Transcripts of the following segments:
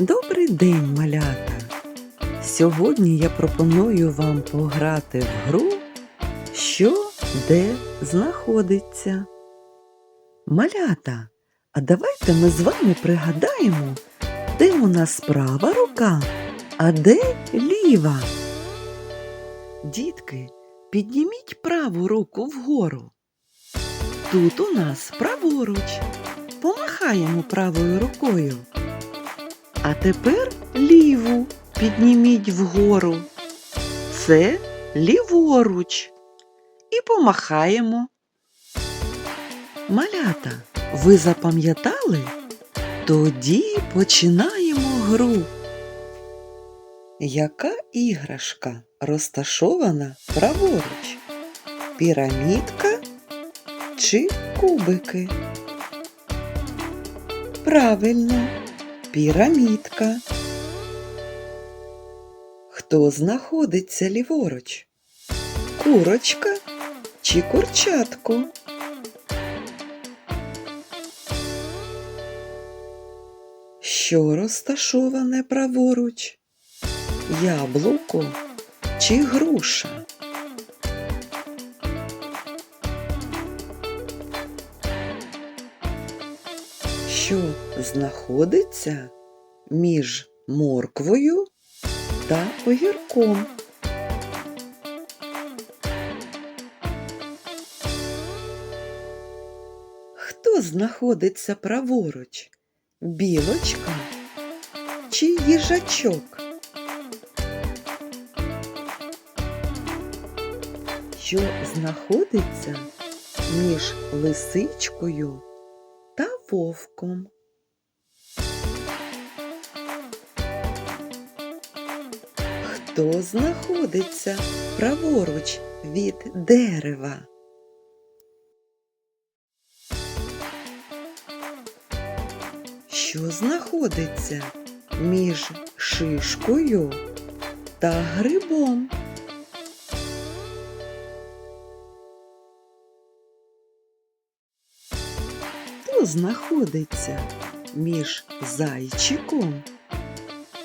Добрий день, малята! Сьогодні я пропоную вам пограти в гру, що де знаходиться. Малята, а давайте ми з вами пригадаємо, де у нас права рука, а де ліва. Дітки, підніміть праву руку вгору. Тут у нас праворуч. Помахаємо правою рукою. Тепер ліву підніміть вгору. Це ліворуч. І помахаємо. Малята, ви запам'ятали? Тоді починаємо гру. Яка іграшка розташована праворуч? Пірамідка чи кубики? Правильно, пірамідка. Хто знаходиться ліворуч? Курочка чи курчатко? Що розташоване праворуч? Яблуко чи груша? Що знаходиться між морквою та огірком? Хто знаходиться праворуч? Білочка чи їжачок? Що знаходиться між лисичкою вовком? Хто знаходиться праворуч від дерева? Що знаходиться між шишкою та грибом? Хто знаходиться між зайчиком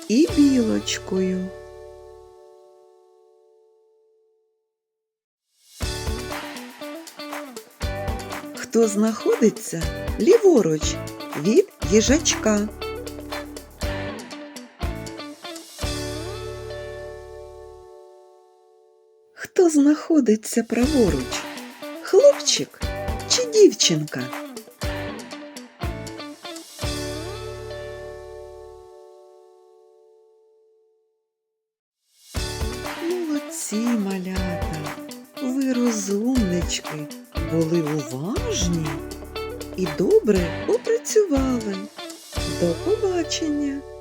і білочкою? Хто знаходиться ліворуч від їжачка? Хто знаходиться праворуч? Хлопчик чи дівчинка? Молодці, малята, ви розумнички, були уважні і добре попрацювали. До побачення!